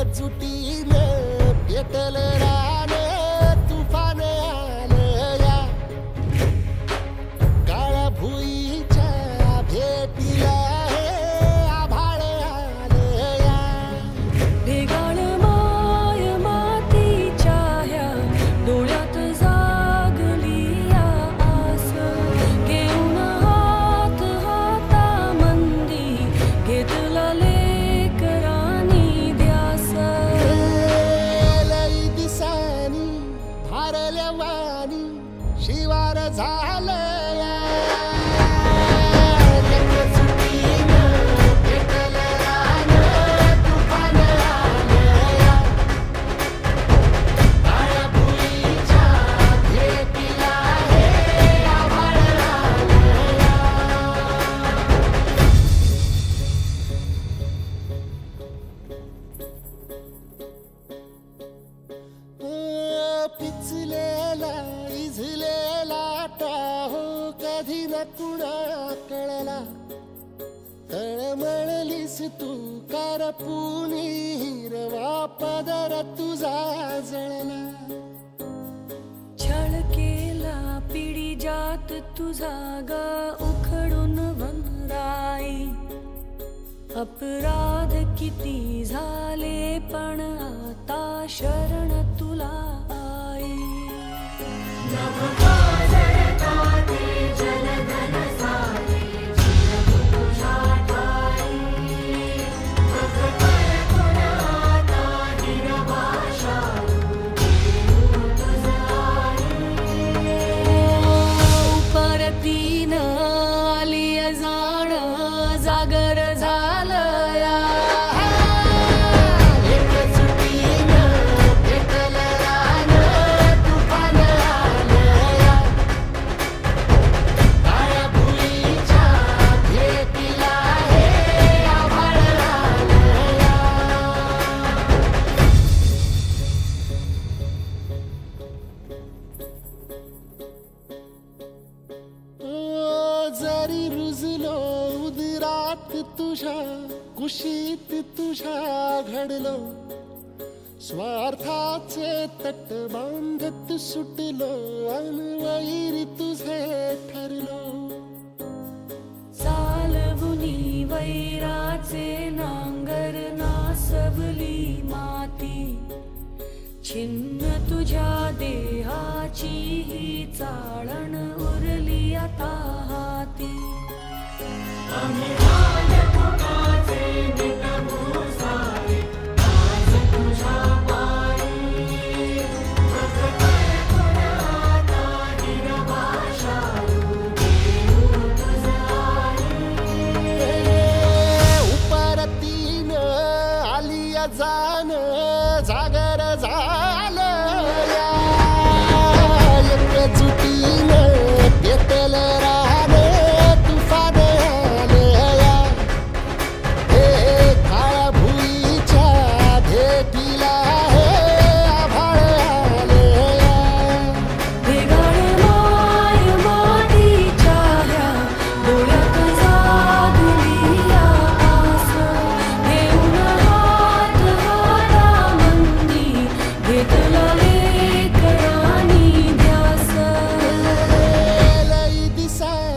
एकजुटीनं पेटल रान वारल्या वाणी शिवार झालया. कधी न कुणा कळला तळमळलीस तू करपुनी हिरवा पदर तुझा जळला. छळ केला पिढी जात तुझा ग उखडून वनराई. अपराध किती झाले पण आता शरण उदरात तुझ्या कुशीत तुझ्या घडलो. स्वार्थाचे तट बांधत सुटलो अनवैरी तुझे ठरलो. चालवुनी वैराचे नांगर नासवली माती. छिन्न तुझ्या देहाची ही चाळण उरली आता हाती. जाण जाग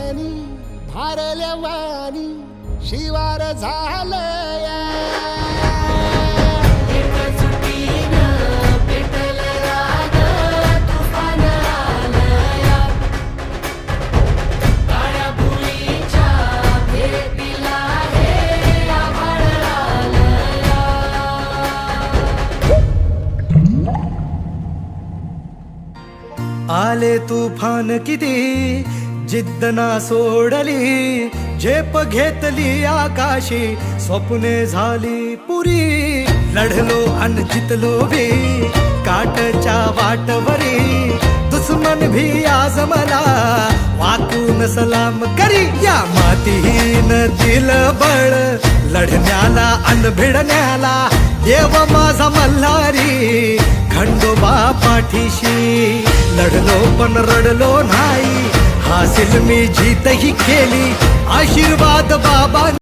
दिसानी भारल्या वाणी शिवार झालया. आले तुफान किती? जिद्द ना सोडली झेप घेतली आकाशी स्वप्ने झाली पुरी. लढलो अन जितलो भी काटच्या वाटवरी. दुश्मन भी आज मला वाकून सलाम करी. या मातीहीन दिल बळ लढण्याला अन भिडण्याला देव माझा मल्हारी. खंडोबा पाठीशी लढलो पण रडलो नाही. हासिल मी जीतही केली. आशीर्वाद बाबा